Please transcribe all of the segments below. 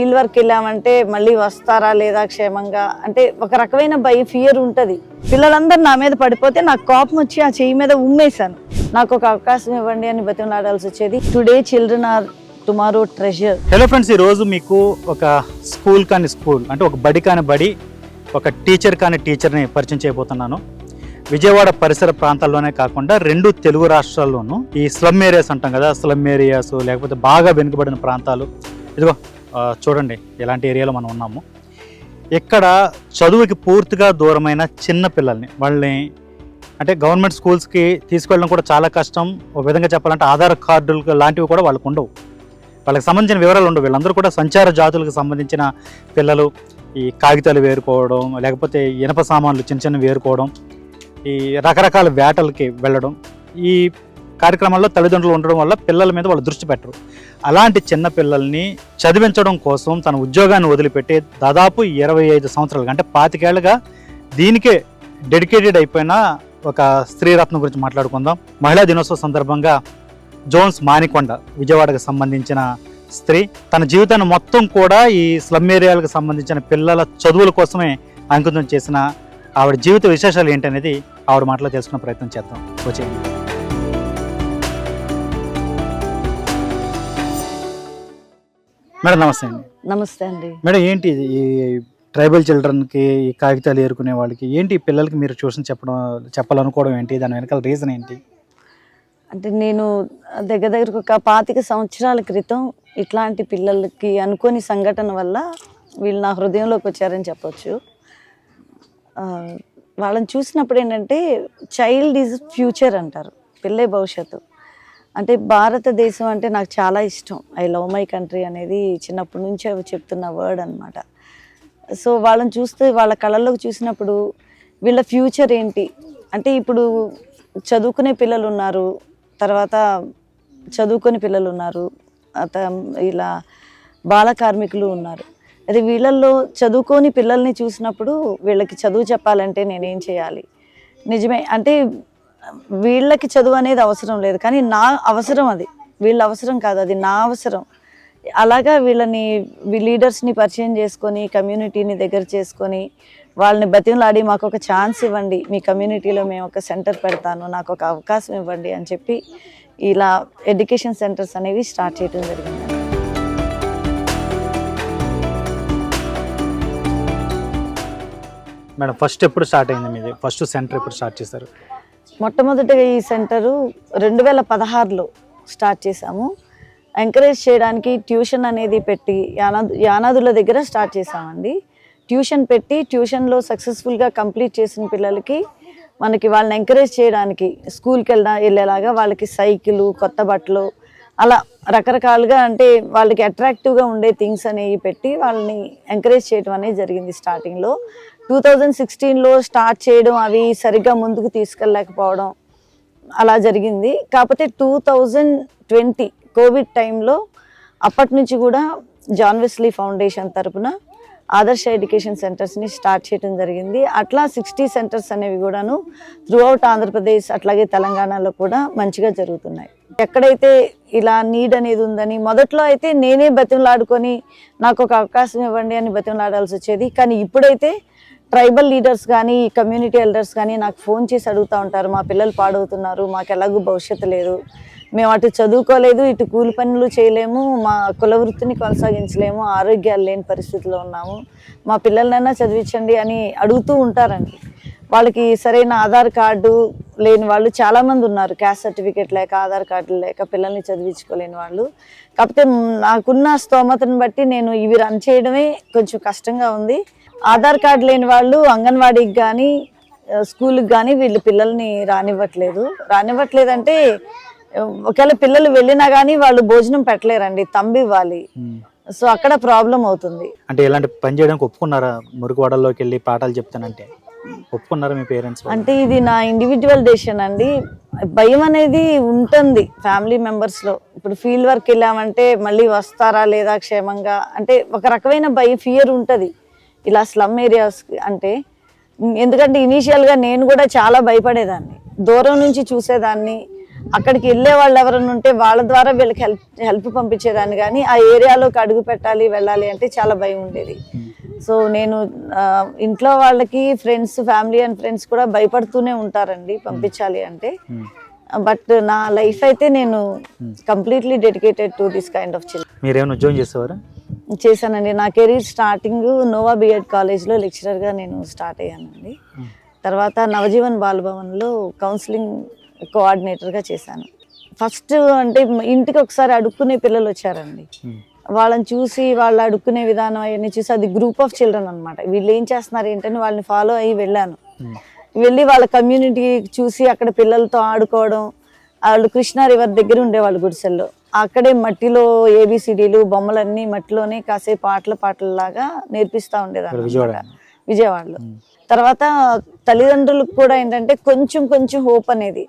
Field work వెళ్ళామంటే మళ్ళీ వస్తారా లేదా క్షేమంగా? అంటే ఒక రకమైన భయ ఫియర్ ఉంటుంది. పిల్లలందరూ నా మీద పడిపోతే నాకు కోపం వచ్చి ఆ చెయ్యి మీద ఉమ్మేశాను. నాకు ఒక అవకాశం ఇవ్వండి అని బతిమలాడాల్సి వచ్చేది. Today children are tomorrow treasure hello friends ఈరోజు మీకు ఒక స్కూల్ కాని స్కూల్ అంటే ఒక బడి కాని బడి ఒక టీచర్ కాని టీచర్ని పరిచయం చేయబోతున్నాను. విజయవాడ పరిసర ప్రాంతాల్లోనే కాకుండా రెండు తెలుగు రాష్ట్రాల్లోనూ ఈ స్లమ్ ఏరియాస్ అంటాం కదా స్లమ్ ఏరియాస్ లేకపోతే బాగా వెనుకబడిన ప్రాంతాలు. ఇదిగో చూడండి ఎలాంటి ఏరియాలో మనం ఉన్నాము. ఇక్కడ చదువుకి పూర్తిగా దూరమైన చిన్న పిల్లల్ని వాళ్ళని అంటే గవర్నమెంట్ స్కూల్స్కి తీసుకెళ్ళడం కూడా చాలా కష్టం. ఒక విధంగా చెప్పాలంటే ఆధార్ కార్డులు లాంటివి కూడా వాళ్ళకు ఉండవు. వాళ్ళకి సంబంధించిన వివరాలు ఉండవు. వీళ్ళందరూ కూడా సంచార జాతులకు సంబంధించిన పిల్లలు ఈ కాగితాలు వేరుకోవడం లేకపోతే ఇనప సామాన్లు చిన్న చిన్న వేరుకోవడం ఈ రకరకాల వేటలకి వెళ్ళడం ఈ కార్యక్రమాల్లో తల్లిదండ్రులు ఉండడం వల్ల పిల్లల మీద వాళ్ళు దృష్టి పెట్టరు. అలాంటి చిన్న పిల్లల్ని చదివించడం కోసం తన ఉద్యోగాన్ని వదిలిపెట్టి దాదాపు ఇరవై ఐదు సంవత్సరాలు అంటే పాతికేళ్ళుగా దీనికే డెడికేటెడ్ అయిపోయిన ఒక స్త్రీరత్నం గురించి మాట్లాడుకుందాం. మహిళా దినోత్సవ సందర్భంగా జోన్స్ మానికొండ విజయవాడకు సంబంధించిన స్త్రీ. తన జీవితాన్ని మొత్తం కూడా ఈ స్లమ్ ఏరియాలకు సంబంధించిన పిల్లల చదువుల కోసమే అంకితం చేసిన ఆవిడ జీవిత విశేషాలు ఏంటనేది ఆవిడ మాటలో తెలుసుకునే ప్రయత్నం చేద్దాం. వచ్చేయండి. మేడం నమస్తే అండి. నమస్తే అండి. మేడం ఏంటి? ఈ ట్రైబల్ చిల్డ్రన్కి ఈ కాగితాలు ఏరుకునే వాళ్ళకి ఏంటి పిల్లలకి మీరు ట్యూషన్ చెప్పడం చెప్పాలనుకోవడం ఏంటి? దాని వెనకాల రీజన్ ఏంటి? అంటే నేను దగ్గర దగ్గరకు ఒక పాతిక సంవత్సరాల క్రితం ఇట్లాంటి పిల్లలకి అనుకోని సంఘటన వల్ల వీళ్ళు నా హృదయంలోకి వచ్చారని చెప్పొచ్చు. ఆ, వాళ్ళని చూసినప్పుడు ఏంటంటే చైల్డ్ ఈజ్ ఫ్యూచర్ అంటారు పిల్లే భవిష్యత్తు. అంటే భారతదేశం అంటే నాకు చాలా ఇష్టం. ఐ లవ్ మై కంట్రీ అనేది చిన్నప్పటి నుంచే చెప్తున్న వర్డ్ అనమాట సో వాళ్ళని చూస్తే వాళ్ళ కళల్లోకి చూసినప్పుడు వీళ్ళ ఫ్యూచర్ ఏంటి? అంటే ఇప్పుడు చదువుకునే పిల్లలు ఉన్నారు తర్వాత చదువుకొని పిల్లలు ఉన్నారు ఇలా బాల కార్మికులు ఉన్నారు. అది వీళ్ళల్లో చదువుకోని పిల్లల్ని చూసినప్పుడు వీళ్ళకి చదువు చెప్పాలంటే నేనేం చేయాలి? నిజమే అంటే వీళ్ళకి చదువు అనేది అవసరం లేదు కానీ నా అవసరం అది. వీళ్ళ అవసరం కాదు అది నా అవసరం. అలాగా వీళ్ళని లీడర్స్ని పరిచయం చేసుకొని కమ్యూనిటీని దగ్గర చేసుకొని వాళ్ళని బతిమలాడి మాకు ఒక ఛాన్స్ ఇవ్వండి మీ కమ్యూనిటీలో మేము ఒక సెంటర్ పెడతాను నాకు ఒక అవకాశం ఇవ్వండి అని చెప్పి ఇలా ఎడ్యుకేషన్ సెంటర్స్ అనేవి స్టార్ట్ చేయడం జరిగింది. మేడం ఫస్ట్ ఎప్పుడు స్టార్ట్ అయింది మీది? ఫస్ట్ సెంటర్ ఎప్పుడు స్టార్ట్ చేశారు? మొట్టమొదటిగా ఈ సెంటరు రెండు వేల పదహారులో స్టార్ట్ చేశాము. ఎంకరేజ్ చేయడానికి ట్యూషన్ అనేది పెట్టి యానాదు యానాదుల దగ్గర స్టార్ట్ చేసామండి ట్యూషన్ పెట్టి ట్యూషన్లో సక్సెస్ఫుల్గా కంప్లీట్ చేసిన పిల్లలకి మనకి వాళ్ళని ఎంకరేజ్ చేయడానికి స్కూల్కి వెళ్ళ వెళ్ళేలాగా వాళ్ళకి సైకిల్ కొత్త బట్టలు అలా రకరకాలుగా అంటే వాళ్ళకి అట్రాక్టివ్గా ఉండే థింగ్స్ అనేవి పెట్టి వాళ్ళని ఎంకరేజ్ చేయడం అనేది జరిగింది స్టార్టింగ్లో. టూ థౌజండ్ సిక్స్టీన్లో స్టార్ట్ చేయడం అవి సరిగ్గా ముందుకు తీసుకెళ్ళలేకపోవడం అలా జరిగింది. కాకపోతే టూ థౌజండ్ ట్వంటీ కోవిడ్ టైంలో అప్పటి నుంచి కూడా జాన్ వెస్లీ ఫౌండేషన్ తరపున ఆదర్శ ఎడ్యుకేషన్ సెంటర్స్ని స్టార్ట్ చేయడం జరిగింది. అట్లా సిక్స్టీ సెంటర్స్ అనేవి కూడాను త్రూ అవుట్ ఆంధ్రప్రదేశ్ అట్లాగే తెలంగాణలో కూడా మంచిగా జరుగుతున్నాయి. ఎక్కడైతే ఇలా నీడ్ అనేది ఉందని మొదట్లో అయితే నేనే బతిమలాడుకొని నాకు ఒక అవకాశం ఇవ్వండి అని బతిమలాడాల్సి వచ్చేది. కానీ ఇప్పుడైతే ట్రైబల్ లీడర్స్ కానీ కమ్యూనిటీ ఎల్డర్స్ కానీ నాకు ఫోన్ చేసి అడుగుతూ ఉంటారు మా పిల్లలు పాడవుతున్నారు మాకు ఎలాగూ భవిష్యత్తు లేదు. మేము అటు చదువుకోలేదు ఇటు కూలి పనులు చేయలేము మా కుల వృత్తిని కొనసాగించలేము ఆరోగ్యాలు లేని పరిస్థితిలో ఉన్నాము. మా పిల్లలనైనా చదివించండి అని అడుగుతూ ఉంటారండి. వాళ్ళకి సరైన ఆధార్ కార్డు లేని వాళ్ళు చాలామంది ఉన్నారు. క్యాస్ట్ సర్టిఫికేట్ లేక ఆధార్ కార్డు లేక పిల్లల్ని చదివించుకోలేని వాళ్ళు. కాకపోతే నాకున్న స్తోమతను బట్టి నేను ఇవి రన్ చేయడమే కొంచెం కష్టంగా ఉంది. ఆధార్ కార్డు లేని వాళ్ళు అంగన్వాడీకి కానీ స్కూల్కి కానీ వీళ్ళు పిల్లల్ని రానివ్వట్లేదు. రానివ్వట్లేదు అంటే ఒకవేళ పిల్లలు వెళ్ళినా కానీ వాళ్ళు భోజనం పెట్టలేరండి తంబి ఇవ్వాలి సో అక్కడ ప్రాబ్లం అవుతుంది. అంటే ఇలాంటి పని చేయడానికి ఒప్పుకున్నారా? మురుగువాడల్లోకి వెళ్ళి పాఠాలు చెప్తానంటే. ఒప్పుకున్నారా మీ పేరెంట్స్ అంటే ఇది నా ఇండివిజువల్ డెసిషన్ అండి. భయం అనేది ఉంటుంది ఫ్యామిలీ మెంబర్స్లో ఇప్పుడు ఫీల్డ్ వర్క్ వెళ్ళామంటే మళ్ళీ వస్తారా లేదా క్షేమంగా? అంటే ఒక రకమైన భయం ఫియర్ ఉంటుంది. ఇలా స్లమ్ ఏరియాస్ అంటే ఎందుకంటే ఇనీషియల్గా నేను కూడా చాలా భయపడేదాన్ని. దూరం నుంచి చూసేదాన్ని. అక్కడికి వెళ్ళే వాళ్ళు ఎవరైనా ఉంటే వాళ్ళ ద్వారా వీళ్ళకి హెల్ప్ హెల్ప్ పంపించేదాన్ని. కానీ ఆ ఏరియాలోకి అడుగు పెట్టాలి వెళ్ళాలి అంటే చాలా భయం ఉండేది. సో నేను ఇంట్లో వాళ్ళకి ఫ్రెండ్స్ ఫ్యామిలీ అండ్ ఫ్రెండ్స్ కూడా భయపడుతూనే ఉంటారండి పంపించాలి అంటే. బట్ నా లైఫ్ అయితే నేను completely dedicated to this kind of children మీరేమైనా ఉద్యోగం చేసేవారా? చేశానండి. నా కెరీర్ స్టార్టింగ్ నోవా బిఎడ్ కాలేజ్లో లెక్చరర్గా నేను స్టార్ట్ అయ్యానండి. తర్వాత నవజీవన్ బాలభవన్లో కౌన్సిలింగ్ కోఆర్డినేటర్గా చేశాను. ఫస్ట్ అంటే ఇంటికి ఒకసారి అడుక్కునే పిల్లలు వచ్చారండి. వాళ్ళని చూసి వాళ్ళు అడుక్కునే విధానం అవన్నీ చూసి అది గ్రూప్ ఆఫ్ చిల్డ్రన్ అనమాట వీళ్ళు ఏం చేస్తున్నారు ఏంటని వాళ్ళని ఫాలో అయ్యి వెళ్ళాను. వెళ్ళి వాళ్ళ కమ్యూనిటీ చూసి అక్కడ పిల్లలతో ఆడుకోవడం వాళ్ళు కృష్ణా రివర్ దగ్గర ఉండేవాళ్ళు గుడిసెల్లో. అక్కడే మట్టిలో ఏబిసిడీలు బొమ్మలన్నీ మట్టిలోనే కాసేపు ఆటల పాటలలాగా నేర్పిస్తూ ఉండేదాన్ని విజయవాడ. విజయవాడలో. తర్వాత తల్లిదండ్రులకు కూడా ఏంటంటే కొంచెం కొంచెం హోప్ అనేది.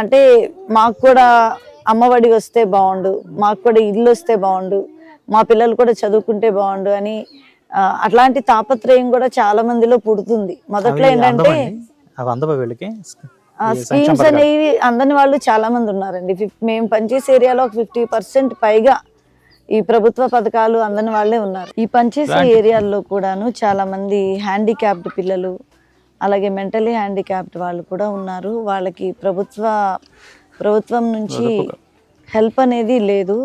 అంటే మాకు కూడా అమ్మఒడి వస్తే బాగుండు మాకు కూడా ఇల్లు వస్తే బాగుండు మా పిల్లలు కూడా చదువుకుంటే బాగుండు అని అట్లాంటి తాపత్రయం కూడా చాలా మందిలో పుడుతుంది. మొదట్లో ఏంటంటే స్కీమ్స్. అనేవి అందని వాళ్ళు చాలా మంది ఉన్నారండి. మేము పనిచేసే ఏరియాలో ఒక ఫిఫ్టీ పర్సెంట్ పైగా ఈ ప్రభుత్వ పథకాలు అందని వాళ్ళే ఉన్నారు. ఈ పనిచేసే ఏరియాల్లో కూడాను చాలా మంది హ్యాండిక్యాప్డ్ పిల్లలు అలాగే మెంటలీ హ్యాండిక్యాప్డ్ వాళ్ళు కూడా ఉన్నారు. వాళ్ళకి ప్రభుత్వ ప్రభుత్వం నుంచి హెల్ప్ అనేది లేదు.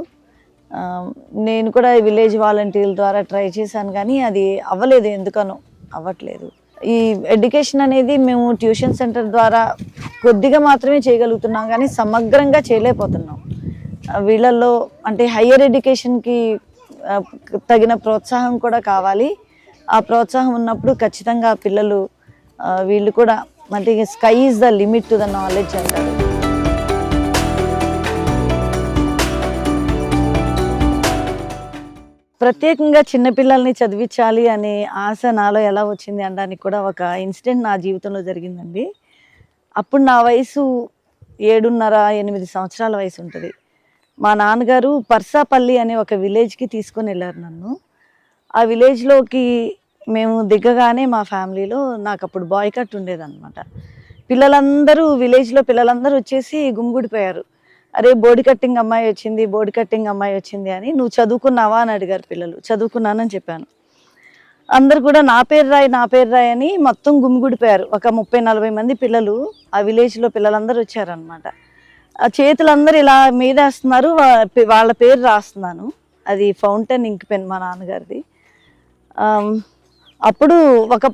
నేను కూడా విలేజ్ వాలంటీర్ల ద్వారా ట్రై చేశాను కానీ అది అవ్వలేదు ఎందుకనో అవ్వట్లేదు. ఈ ఎడ్యుకేషన్ అనేది మేము ట్యూషన్ సెంటర్ ద్వారా కొద్దిగా మాత్రమే చేయగలుగుతున్నాం కానీ సమగ్రంగా చేయలేకపోతున్నాం. వీళ్ళల్లో అంటే హయ్యర్ ఎడ్యుకేషన్కి తగిన ప్రోత్సాహం కూడా కావాలి. ఆ ప్రోత్సాహం ఉన్నప్పుడు ఖచ్చితంగా పిల్లలు వీళ్ళు కూడా అంటే sky is the limit to the knowledge అంటారు. ప్రత్యేకంగా చిన్నపిల్లల్ని చదివించాలి అనే ఆశ నాలో ఎలా వచ్చింది అనడానికి కూడా ఒక ఇన్సిడెంట్ నా జీవితంలో జరిగిందండి. అప్పుడు నా వయసు ఏడున్నర ఎనిమిది సంవత్సరాల వయసు ఉంటుంది. మా నాన్నగారు పర్సాపల్లి అనే ఒక విలేజ్కి తీసుకొని వెళ్ళారు నన్ను. ఆ విలేజ్లోకి మేము దిగ్గగానే మా ఫ్యామిలీలో నాకు అప్పుడు బాయ్ కట్ ఉండేదన్నమాట. పిల్లలందరూ విలేజ్లో పిల్లలందరూ వచ్చేసి గుమ్గుడిపోయారు. అరే బోడి కట్టింగ్ అమ్మాయి వచ్చింది బోడి కట్టింగ్ అమ్మాయి వచ్చింది అని నువ్వు చదువుకున్నావా అని అడిగారు పిల్లలు. చదువుకున్నానని చెప్పాను. అందరు కూడా నా పేరు రాయి నా పేరు రాయి అని మొత్తం గుమిగుడిపోయారు. ఒక ముప్పై నలభై మంది పిల్లలు ఆ విలేజ్లో పిల్లలందరూ వచ్చారనమాట ఆ చేతులందరూ ఇలా మీదేస్తున్నారు వాళ్ళ పేరు రాస్తున్నాను. అది ఫౌంటైన్ ఇంక్ పెన్ మా నాన్నగారిది. అప్పుడు ఒక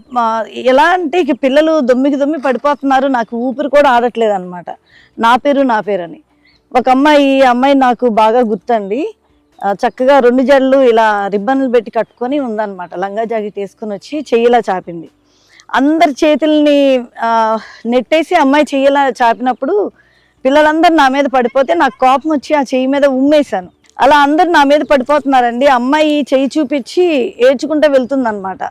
ఎలా అంటే ఇక పిల్లలు దొమ్మికి దొమ్మి పడిపోతున్నారు నాకు ఊపిరి కూడా ఆడట్లేదు అనమాట నా పేరు నా పేరు అని. ఒక అమ్మాయి ఈ అమ్మాయి నాకు బాగా గుర్తండి. చక్కగా రెండు జడలు ఇలా రిబ్బన్లు పెట్టి కట్టుకొని ఉందన్నమాట. లంగా జాకెట్ వేసుకొని వచ్చి చెయ్యిలా చాపింది. అందరి చేతుల్ని నెట్టేసి అమ్మాయి చెయ్యిలా చాపినప్పుడు పిల్లలందరూ నా మీద పడిపోతే నాకు కోపం వచ్చి ఆ చెయ్యి మీద ఉమ్మేశాను. అలా అందరు నా మీద పడిపోతున్నారండి. అమ్మాయి చెయ్యి చూపించి ఏడ్చుకుంటూ వెళ్తుందనమాట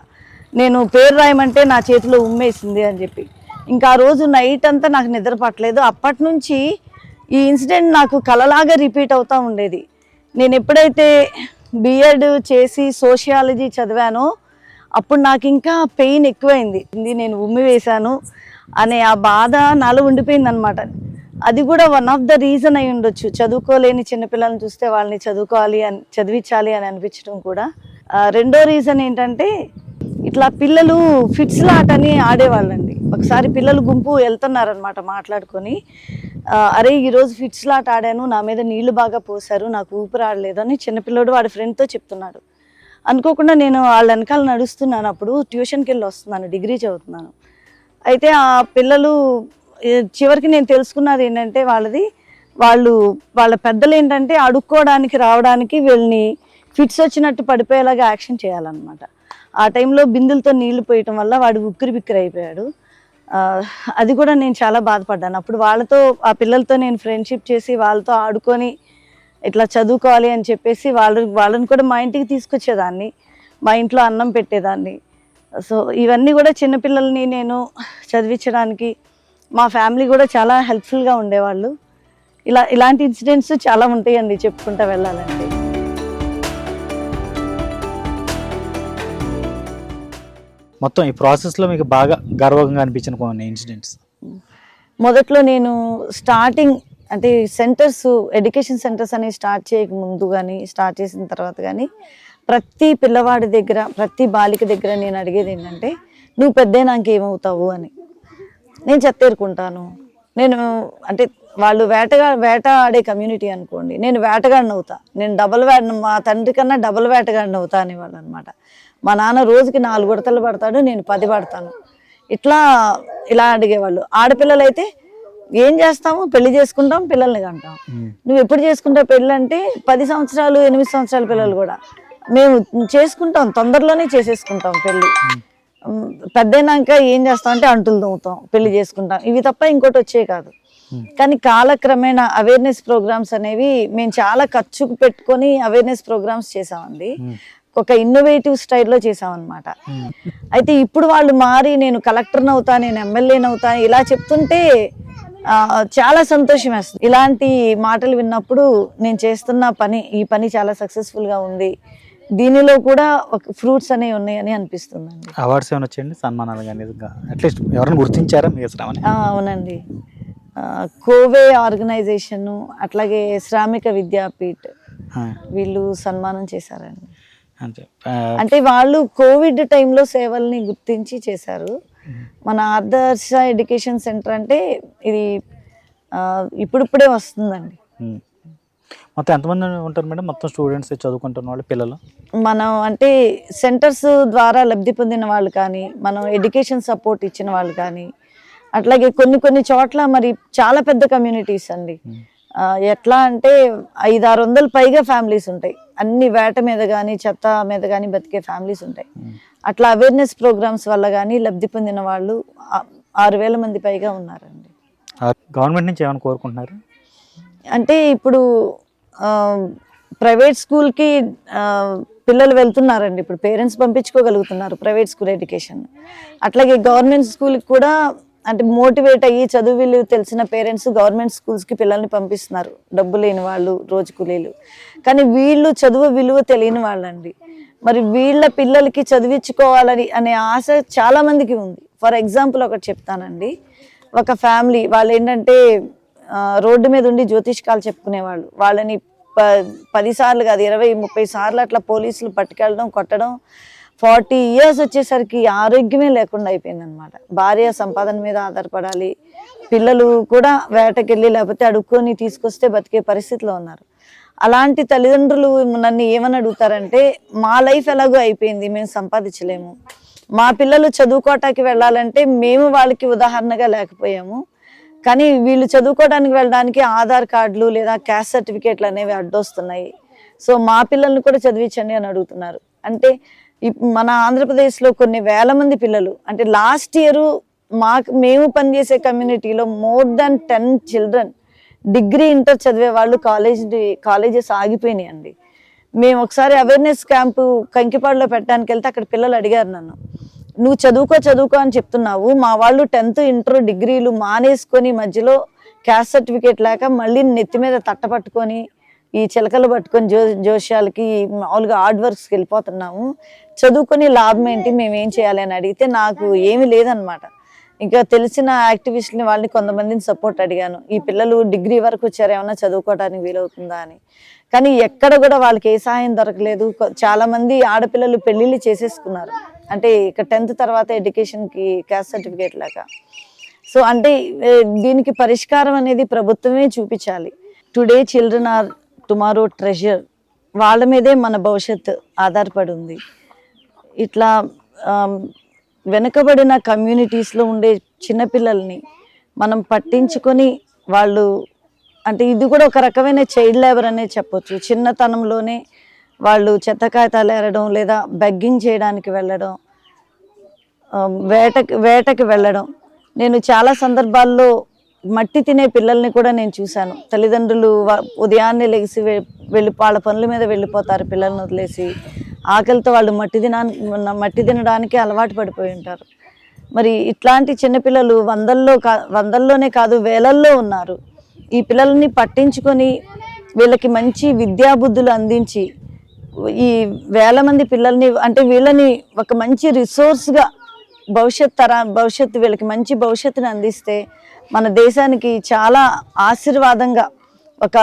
నేను పేరు రాయమంటే నా చేతిలో ఉమ్మేసింది అని చెప్పి. ఇంకా ఆ రోజు నైట్ అంతా నాకు నిద్ర పట్టలేదు. అప్పటి నుంచి ఈ ఇన్సిడెంట్ నాకు కలలాగా రిపీట్ అవుతూ ఉండేది. నేను ఎప్పుడైతే బిఎడ్ చేసి సోషియాలజీ చదివానో అప్పుడు నాకు ఇంకా పెయిన్ ఎక్కువైంది. ఇది నేను ఉమ్మి వేశాను అనే ఆ బాధ నాలో ఉండిపోయింది అనమాట అది కూడా వన్ ఆఫ్ ద రీజన్ అయి ఉండొచ్చు. చదువుకోలేని చిన్నపిల్లల్ని చూస్తే వాళ్ళని చదువుకోవాలి అని చదివించాలి అని అనిపించడం కూడా. రెండో రీజన్ ఏంటంటే ఇట్లా పిల్లలు ఫిట్స్ లాట్ అని ఆడేవాళ్ళండి. ఒకసారి పిల్లలు గుంపు వెళ్తున్నారనమాట మాట్లాడుకొని. అరే ఈరోజు ఫిట్స్ లాట్ ఆడాను నా మీద నీళ్ళు బాగా పోసారు నాకు ఊపిరి ఆడలేదు అని చిన్నపిల్లడు వాడి ఫ్రెండ్తో చెప్తున్నాడు. అనుకోకుండా నేను వాళ్ళ వెనకాల నడుస్తున్నాను అప్పుడు ట్యూషన్కి వెళ్ళి వస్తున్నాను డిగ్రీ చదువుతున్నాను. అయితే ఆ పిల్లలు చివరికి నేను తెలుసుకున్నది ఏంటంటే వాళ్ళది వాళ్ళు వాళ్ళ పెద్దలు ఏంటంటే అడుక్కోవడానికి రావడానికి వీళ్ళని ఫిట్స్ వచ్చినట్టు పడిపోయేలాగా యాక్షన్ చేయాలన్నమాట. ఆ టైంలో బిందులతో నీళ్ళు పోయటం వల్ల వాడు ఉక్కిరి బిక్కిరి అయిపోయాడు. అది కూడా నేను చాలా బాధపడ్డాను. అప్పుడు వాళ్ళతో ఆ పిల్లలతో నేను ఫ్రెండ్షిప్ చేసి వాళ్ళతో ఆడుకొని ఇట్లా చదువుకోవాలి అని చెప్పేసి వాళ్ళు వాళ్ళని కూడా మా ఇంటికి తీసుకొచ్చేదాన్ని. మా ఇంట్లో అన్నం పెట్టేదాన్ని. సో ఇవన్నీ కూడా చిన్నపిల్లల్ని నేను చదివించడానికి మా ఫ్యామిలీ కూడా చాలా హెల్ప్ఫుల్గా ఉండేవాళ్ళు. ఇలా ఇలాంటి ఇన్సిడెంట్స్ చాలా ఉంటాయండి చెప్పుకుంటా వెళ్ళాలంటే. మొత్తం ఈ ప్రాసెస్లో మీకు బాగా గర్వంగా అనిపించిన కొన్ని ఇన్సిడెంట్స్. మొదట్లో నేను స్టార్టింగ్ అంటే సెంటర్స్ ఎడ్యుకేషన్ సెంటర్స్ అనేవి స్టార్ట్ చేయక ముందు కానీ స్టార్ట్ చేసిన తర్వాత కానీ ప్రతి పిల్లవాడి దగ్గర ప్రతి బాలిక దగ్గర నేను అడిగేది ఏంటంటే నువ్వు పెద్దయినాక ఏమవుతావు? అని. నేను చెత్తేరుకుంటాను నేను అంటే వాళ్ళు వేటగా వేట ఆడే కమ్యూనిటీ అనుకోండి నేను వేటగాడిని అవుతా. నేను డబల్ వేట మా తండ్రి కన్నా డబల్ వేటగాడిని అవుతా అనేవాళ్ళు అనమాట మా నాన్న రోజుకి నాలుగు ఉడతలు పడతాడు నేను పది పడతాను. ఇట్లా ఇలా అడిగేవాళ్ళు. ఆడపిల్లలు అయితే ఏం చేస్తాము? పెళ్ళి చేసుకుంటాం పిల్లల్ని కంటాం. నువ్వు ఎప్పుడు చేసుకుంటావు పెళ్ళి అంటే పది సంవత్సరాలు ఎనిమిది సంవత్సరాల పిల్లలు కూడా. మేము చేసుకుంటాం తొందరలోనే చేసేసుకుంటాం పెళ్ళి. పెద్దయినాక ఏం చేస్తాం అంటే అంటులు తోముతాం పెళ్ళి చేసుకుంటాం. ఇవి తప్ప ఇంకోటి వచ్చే కాదు. కానీ కాలక్రమేణా అవేర్నెస్ ప్రోగ్రామ్స్ అనేవి మేము చాలా ఖర్చు పెట్టుకొని అవేర్నెస్ ప్రోగ్రామ్స్ చేసామండి ఒక ఇన్నోవేటివ్ స్టైల్లో చేసామన్నమాట అయితే ఇప్పుడు వాళ్ళు మారి నేను కలెక్టర్ని అవుతా నేను ఎమ్మెల్యేని అవుతా ఇలా చెప్తుంటే చాలా సంతోషం వేస్తుంది ఇలాంటి మాటలు విన్నప్పుడు నేను చేస్తున్న పని ఈ పని చాలా సక్సెస్ఫుల్గా ఉంది. దీనిలో కూడా ఒక ఫ్రూట్స్ అనేవి ఉన్నాయని అనిపిస్తుందండి. అవార్డ్స్ ఏమైనా వచ్చాయండి? సన్మానాలు కానీ అట్లీస్ట్ ఎవరైనా గుర్తించారా మీ అవునండి. కోవే ఆర్గనైజేషన్ అట్లాగే శ్రామిక విద్యాపీఠ్ వీళ్ళు సన్మానం చేశారండి. అంటే వాళ్ళు కోవిడ్ టైంలో సేవల్ని గుర్తించి చేశారు. మన ఆదర్శ ఎడ్యుకేషన్ సెంటర్ అంటే ఇది ఇప్పుడిప్పుడే వస్తుందండి. మొత్తం ఎంతమంది ఉంటారు మేడం? మొత్తం స్టూడెంట్స్ చదువుకుంటున్న వాళ్ళు పిల్లలు? మనం అంటే సెంటర్స్ ద్వారా లబ్ధి పొందిన వాళ్ళు కానీ మనం ఎడ్యుకేషన్ సపోర్ట్ ఇచ్చిన వాళ్ళు కానీ అట్లాగే కొన్ని కొన్ని చోట్ల మరి చాలా పెద్ద కమ్యూనిటీస్ అండి. ఎట్లా అంటే ఐదు ఆరు వందల పైగా ఫ్యామిలీస్ ఉంటాయి. అన్ని వేట మీద కానీ చెత్త మీద కానీ బతికే ఫ్యామిలీస్ ఉంటాయి. అట్లా అవేర్నెస్ ప్రోగ్రామ్స్ వల్ల కానీ లబ్ధి పొందిన వాళ్ళు ఆరు వేల మంది పైగా ఉన్నారండి. గవర్నమెంట్ నుంచి ఏమైనా కోరుకుంటున్నారు? అంటే ఇప్పుడు ప్రైవేట్ స్కూల్కి పిల్లలు వెళ్తున్నారండి. ఇప్పుడు పేరెంట్స్ పంపించుకోగలుగుతున్నారు ప్రైవేట్ స్కూల్ ఎడ్యుకేషన్ అట్లాగే గవర్నమెంట్ స్కూల్కి కూడా అంటే మోటివేట్ అయ్యి చదువు విలువ తెలిసిన పేరెంట్స్ గవర్నమెంట్ స్కూల్స్కి పిల్లల్ని పంపిస్తున్నారు. డబ్బు లేని వాళ్ళు రోజు కూలీలు కానీ వీళ్ళు చదువు విలువ తెలియని వాళ్ళండి. మరి వీళ్ళ పిల్లలకి చదివించుకోవాలని అనే ఆశ చాలామందికి ఉంది. ఫర్ ఎగ్జాంపుల్ ఒకటి చెప్తానండి. ఒక ఫ్యామిలీ వాళ్ళు ఏంటంటే రోడ్డు మీద ఉండి జ్యోతిష్కాలు చెప్పుకునేవాళ్ళు. వాళ్ళని ప పదిసార్లు కాదు ఇరవై ముప్పై సార్లు అట్లా పోలీసులు పట్టుకెళ్ళడం కొట్టడం ఫార్టీ ఇయర్స్ వచ్చేసరికి ఆరోగ్యమే లేకుండా అయిపోయింది అనమాట భార్య సంపాదన మీద ఆధారపడాలి పిల్లలు కూడా వేటకెళ్ళి లేకపోతే అడుక్కొని తీసుకొస్తే బతికే పరిస్థితిలో ఉన్నారు. అలాంటి తల్లిదండ్రులు నన్ను ఏమని అడుగుతారంటే మా లైఫ్ ఎలాగో అయిపోయింది మేము సంపాదించలేము. మా పిల్లలు చదువుకోవటానికి వెళ్ళాలంటే మేము వాళ్ళకి ఉదాహరణగా లేకపోయాము. కానీ వీళ్ళు చదువుకోవడానికి వెళ్ళడానికి ఆధార్ కార్డులు లేదా క్యాస్ట్ సర్టిఫికేట్లు అనేవి అడ్డొస్తున్నాయి. సో మా పిల్లల్ని కూడా చదివించండి అని అడుగుతున్నారు. అంటే మన ఆంధ్రప్రదేశ్లో కొన్ని వేల మంది పిల్లలు అంటే లాస్ట్ ఇయర్ మాకు మేము పనిచేసే కమ్యూనిటీలో more than ten children degree inter చదివే వాళ్ళు కాలేజ్ కాలేజెస్ ఆగిపోయినాయి అండి. మేము ఒకసారి అవేర్నెస్ క్యాంపు కంకిపాడులో పెట్టడానికి వెళ్తే అక్కడ పిల్లలు అడిగారు నన్ను. నువ్వు చదువుకో చదువుకో అని చెప్తున్నావు. మా వాళ్ళు టెన్త్ ఇంటర్ డిగ్రీలు మానేసుకొని మధ్యలో క్యాస్ట్ సర్టిఫికేట్ లేక మళ్ళీ నెత్తి మీద తట్టపట్టుకొని ఈ చిలకలు పట్టుకొని జో జోష్యాలకి మామూలుగా హార్డ్ వర్క్స్కి వెళ్ళిపోతున్నాము. చదువుకొని లాభం ఏంటి? మేము ఏం చేయాలి అని అడిగితే నాకు ఏమీ లేదనమాట ఇంకా తెలిసిన యాక్టివిస్ట్ని వాళ్ళని కొంతమందిని సపోర్ట్ అడిగాను. ఈ పిల్లలు డిగ్రీ వరకు వచ్చారు ఏమైనా చదువుకోవడానికి వీలవుతుందా అని. కానీ ఎక్కడ కూడా వాళ్ళకి ఏ సహాయం దొరకలేదు. చాలామంది ఆడపిల్లలు పెళ్ళిళ్ళు చేసేసుకున్నారు. అంటే ఇక టెన్త్ తర్వాత ఎడ్యుకేషన్కి క్యాస్ట్ సర్టిఫికేట్ లాగా. సో అంటే దీనికి పరిష్కారం అనేది ప్రభుత్వమే చూపించాలి. Today children are tomorrow treasure వాళ్ళ మీదే మన భవిష్యత్ ఆధారపడి ఉంది ఇట్లా వెనుకబడిన కమ్యూనిటీస్లో ఉండే చిన్నపిల్లల్ని మనం పట్టించుకొని వాళ్ళు అంటే ఇది కూడా ఒక రకమైన చైల్డ్ లేబర్ అనే చెప్పొచ్చు. చిన్నతనంలోనే వాళ్ళు చెత్త కాగితాలు ఏరడం లేదా బెగ్గింగ్ చేయడానికి వెళ్ళడం వేటకి వేటకి వెళ్ళడం. నేను చాలా సందర్భాల్లో మట్టి తినే పిల్లల్ని కూడా నేను చూశాను. తల్లిదండ్రులు ఉదయాన్నే లెగిసి వెళ్ళి వాళ్ళ పనుల మీద వెళ్ళిపోతారు పిల్లల్ని వదిలేసి. ఆకలితో వాళ్ళు మట్టి తినా మట్టి తినడానికి అలవాటు పడిపోయి ఉంటారు. మరి ఇట్లాంటి చిన్నపిల్లలు వందల్లో కా వందల్లోనే కాదు వేలల్లో ఉన్నారు. ఈ పిల్లల్ని పట్టించుకొని వీళ్ళకి మంచి విద్యాబుద్ధులు అందించి ఈ వేల మంది పిల్లల్ని అంటే వీళ్ళని ఒక మంచి రిసోర్స్గా భవిష్యత్ తర భవిష్యత్తు వీళ్ళకి మంచి భవిష్యత్తుని అందిస్తే మన దేశానికి చాలా ఆశీర్వాదంగా ఒక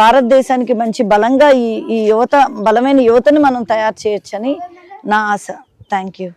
భారతదేశానికి మంచి బలంగా ఈ ఈ యువత బలమైన యువతని మనం తయారు చేయొచ్చని నా ఆశ. Thank you.